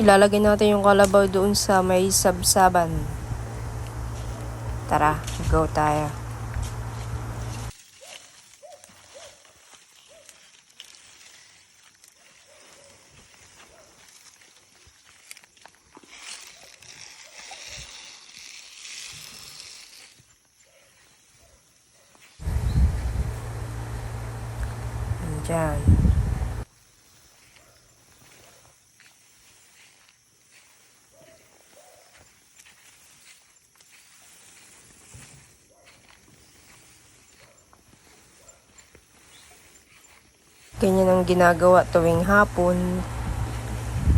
Ilalagay natin yung kalabaw doon sa may sabsaban. Tara, go tayo. Diyan. Ganyan ang ginagawa tuwing hapon.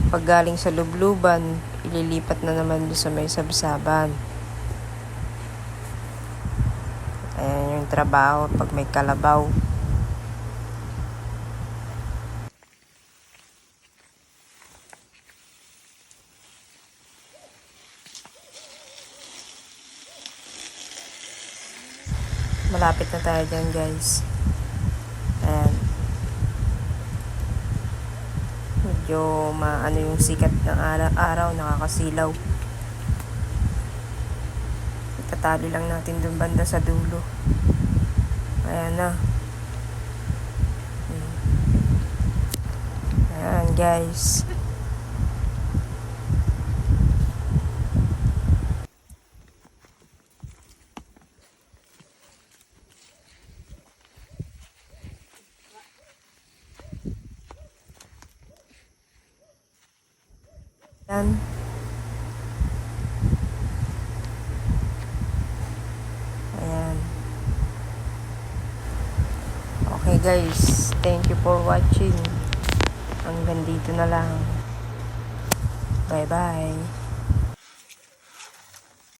Pag galing sa lubluban, ililipat na naman doon sa may sabsaban. Ayan yung trabaho pag may kalabaw. Malapit na tayo dyan guys. Ayan. Medyo maano yung sikat ng araw, araw nakakasilaw. Itatali lang natin dun banda sa dulo. Ayan na. Ayan guys. Yan. Ayan. Okay guys, thank you for watching. Hanggang dito na lang. Bye bye.